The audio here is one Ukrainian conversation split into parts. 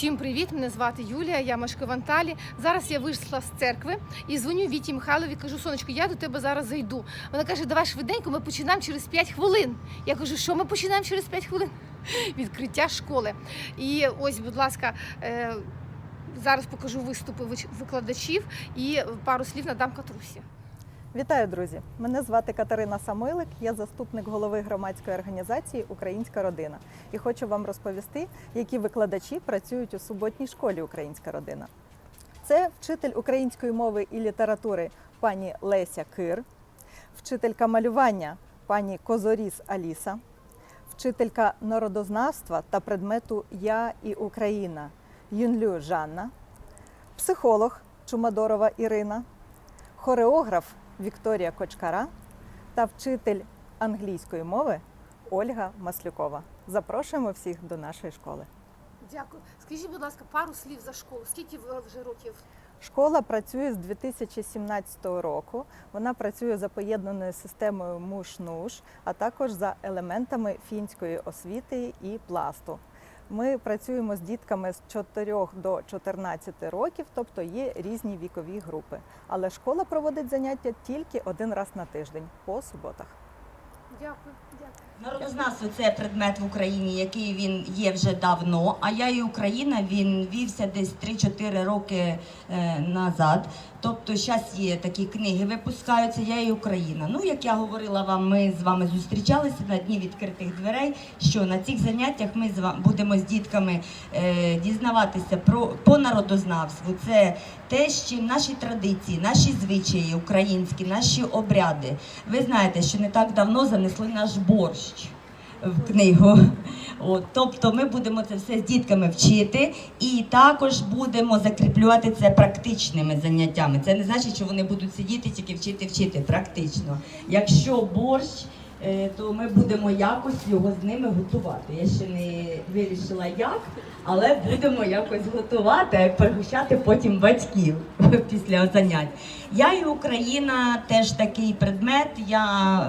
Всім привіт! Мене звати Юлія, я мешкаю в Анталі. Зараз я вийшла з церкви і дзвоню Віті Михайлові. Кажу, сонечко, я до тебе зараз зайду. Вона каже, давай швиденько, ми починаємо через 5 хвилин. Я кажу, що ми починаємо через 5 хвилин? Відкриття школи. І ось, будь ласка, е, зараз покажу виступи викладачів і пару слів надам Катрусі. Вітаю, друзі! Мене звати Катерина Самойлик, я заступник голови громадської організації Українська родина і хочу вам розповісти, які викладачі працюють у суботній школі Українська родина. Це вчитель української мови і літератури пані Леся Кир, вчителька малювання пані Козоріс Аліса, вчителька народознавства та предмету Я і Україна Юнлю Жанна, психолог Чумадорова Ірина, хореограф Вікторія Кочкара та вчитель англійської мови Ольга Маслюкова. Запрошуємо всіх до нашої школи. Дякую. Скажіть, будь ласка, пару слів за школу. Скільки вже років? Школа працює з 2017 року. Вона працює за поєднаною системою муш-нуш, а також за елементами фінської освіти і пласту. Ми працюємо з дітками з 4 до 14 років, тобто є різні вікові групи. Але школа проводить заняття тільки один раз на тиждень по суботах. Дякую, дякую. Народознавство це предмет в Україні, який він є вже давно. А я і Україна він вівся десь 3-4 роки е, назад. Тобто, зараз є такі книги, випускаються. Я і Україна. Ну, як я говорила вам, ми з вами зустрічалися на дні відкритих дверей. Що на цих заняттях ми з вами будемо з дітками е, дізнаватися про по народознавству. Це те, з чим наші традиції, наші звичаї українські, наші обряди. Ви знаєте, що не так давно занесли наш борщ в книгу. От, тобто ми будемо це все з дітками вчити і також будемо закріплювати це практичними заняттями. Це не значить, що вони будуть сидіти тільки вчити, вчити практично. Якщо борщ, е, то ми будемо якось його з ними готувати. Я ще не вирішила як, але будемо якось готувати, пригощати потім батьків після занять. Я і Україна теж такий предмет. Я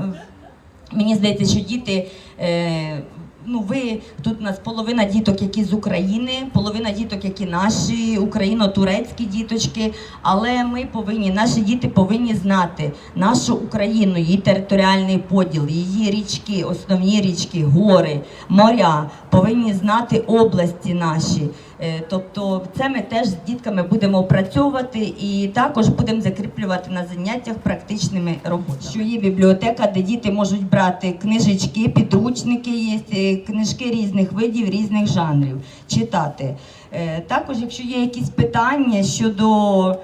Мені здається, що діти. Е, Ну, ви тут у нас половина діток, які з України, половина діток, які наші україно-турецькі діточки. Але ми повинні, наші діти повинні знати нашу Україну, її територіальний поділ, її річки, основні річки, гори, моря, повинні знати області наші. Е, Тобто, це ми теж з дітками будемо опрацьовувати і також будемо закріплювати на заняттях практичними роботами. Що є бібліотека, де діти можуть брати книжечки, підручники, є е, книжки різних видів, різних жанрів, читати. Е, Також, якщо є якісь питання щодо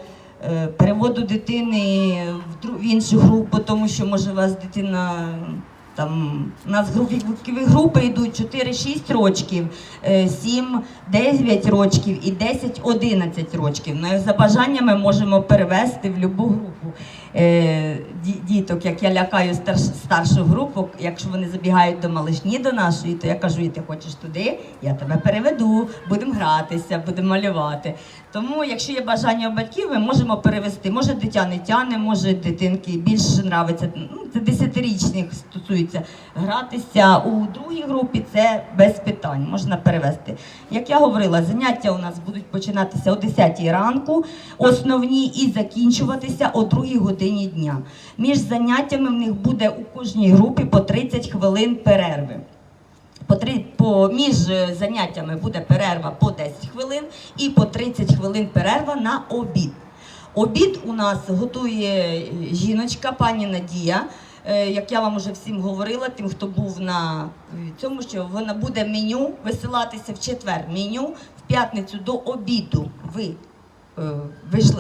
переводу дитини в іншу групу, тому що може у вас дитина. Там у нас вікові групи йдуть 4-6 рочків, 7-9 рочків і 10-11 рочків. Ну, за бажанням ми можемо перевести в будь-яку групу е, діток. Як я лякаю старш, старшу групу, якщо вони забігають до малишні до нашої, то я кажу, і ти хочеш туди, я тебе переведу, будемо гратися, будемо малювати. Тому, якщо є бажання у батьків, ми можемо перевести. Може, дитя не тяне, може дитинки більше нравиться. Ну, це десятирічних стосується. Гратися у другій групі це без питань, можна перевести. Як я говорила, заняття у нас будуть починатися о 10 ранку, основні і закінчуватися о 2 годині дня. Між заняттями в них буде у кожній групі по 30 хвилин перерви. Між е, заняттями буде перерва по 10 хвилин і по 30 хвилин перерва на обід. Обід у нас готує е, жіночка, пані Надія. Е, Як я вам уже всім говорила, тим, хто був на цьому, що вона буде меню висилатися в четвер. Меню в п'ятницю до обіду. Ви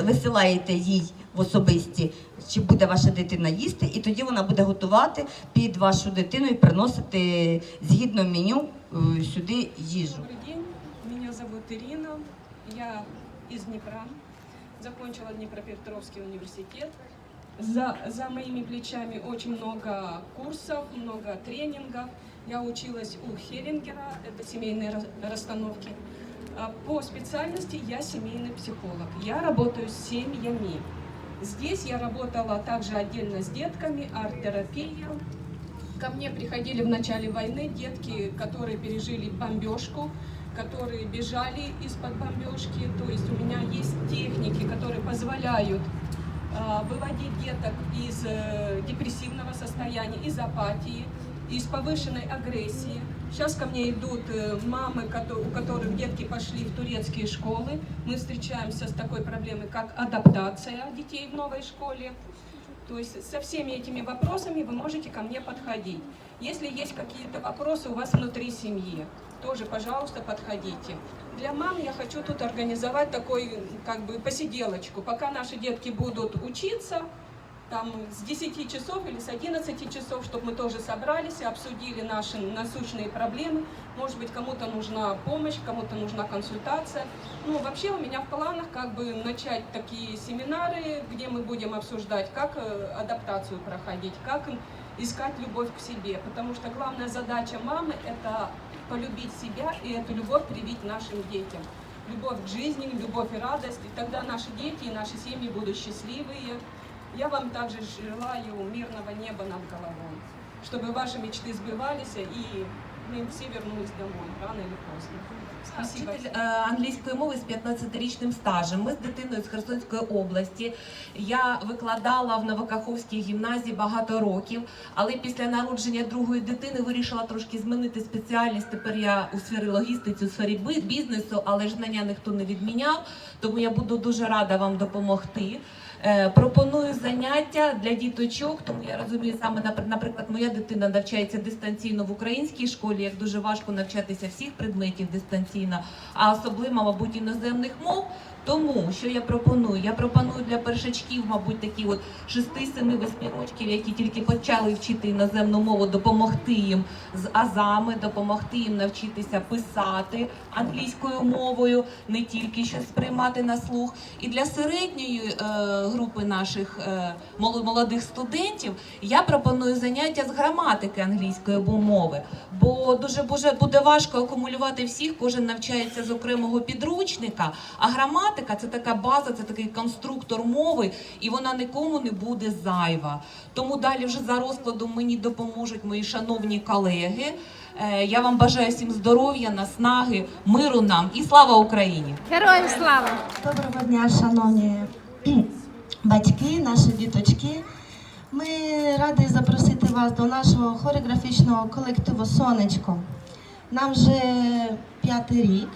висилаєте їй в особисті, чи буде ваша дитина їсти, і тоді вона буде готувати під вашу дитину і приносити згідно меню е, сюди їжу. Добрый день, меня зовут Ирина, я из Днепра, закончила Днепропетровский университет. За, за моими плечами очень много курсов, много тренингов. Я училась у Херингера, это семейные рас- расстановки. А По специальности я семейный психолог. Я работаю с семьями. Здесь я работала также отдельно с детками, арт-терапия. Ко мне приходили в начале войны детки, которые пережили бомбежку, которые бежали из-под бомбежки. То есть у меня есть техники, которые позволяют а, выводить деток из э, депрессивного состояния, из апатии, из повышенной агрессии. Сейчас ко мне идут э, мамы, у которых детки пошли в турецкие школы. Мы встречаемся с такой проблемой, как адаптация детей в новой школе. То есть со всеми этими вопросами вы можете ко мне подходить. Если есть какие-то вопросы у вас внутри семьи, тоже, пожалуйста, подходите. Для мам я хочу тут организовать такой, как бы, посиделочку. Пока наши детки будут учиться, там с 10 часов или с 11 часов, чтобы мы тоже собрались и обсудили наши насущные проблемы. Может быть, кому-то нужна помощь, кому-то нужна консультация. Ну, вообще у меня в планах как бы начать такие семинары, где мы будем обсуждать, как э, адаптацию проходить, как искать любовь к себе. Потому что главная задача мамы – это полюбить себя и эту любовь привить нашим детям. Любовь к жизни, любовь и радость. И тогда наши дети и наши семьи будут счастливые. Я вам также желаю мирного неба над головой, чтобы ваши мечты сбывались и мы все вернулись домой рано или поздно. Спасибо. Вчитель е, англійської мови з 15-річним стажем. Ми з дитиною з Херсонської області. Я викладала в Новокаховській гімназії багато років, але після народження другої дитини вирішила трошки змінити спеціальність. Тепер я у сфері логістиці, у сфері би- бізнесу, але ж знання ніхто не відміняв. Тому я буду дуже рада вам допомогти. Е, Пропоную заняття для діточок, тому я розумію, саме напр- наприклад, моя дитина навчається дистанційно в українській школі, як дуже важко навчатися всіх предметів дистанційно, а особливо, мабуть, іноземних мов. Тому що я пропоную? Я пропоную для першачків, мабуть, такі от 6-7 років, які тільки почали вчити іноземну мову, допомогти їм з азами, допомогти їм навчитися писати англійською мовою, не тільки щось сприймати на слух. І для середньої е, групи наших е, молодих студентів я пропоную заняття з граматики англійської мови, бо дуже буде важко акумулювати всіх. Кожен навчається з окремого підручника. А граматика це така база, це такий конструктор мови, і вона нікому не буде зайва. Тому далі вже за розкладом мені допоможуть мої шановні колеги. Е, Я вам бажаю всім здоров'я, наснаги, миру нам і слава Україні! Героям слава! Доброго дня, шановні батьки, наші діточки. Ми раді запросити вас до нашого хореографічного колективу Сонечко. Нам вже п'ятий рік.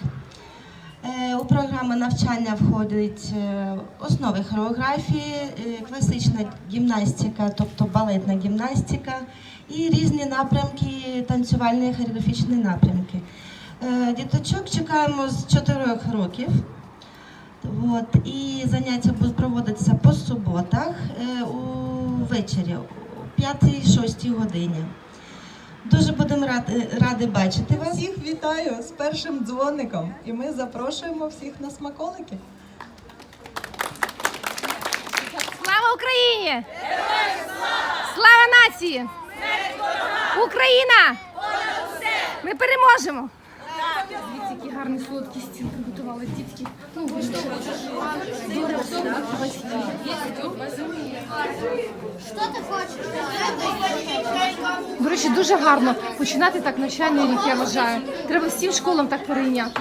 Е, У програму навчання входить е, основи хореографії, е, класична гімнастика, тобто балетна гімнастика і різні напрямки, танцювальні хореографічні напрямки. Діточок чекаємо з 4 років. От, і заняття будуть проводитися по суботах увечері, о 5-6 годині. Дуже будемо раді, раді бачити вас. Всіх вітаю з першим дзвоником, і ми запрошуємо всіх на смаколики. Слава Україні! Слава нації! Україна! Ми переможемо! Дивіться, які гарні солодкі стіл приготували дітки. Ну, вийшли. Добре, ти хочеш? До речі, дуже гарно починати так навчальний рік, я вважаю. Треба всім школам так перейняти.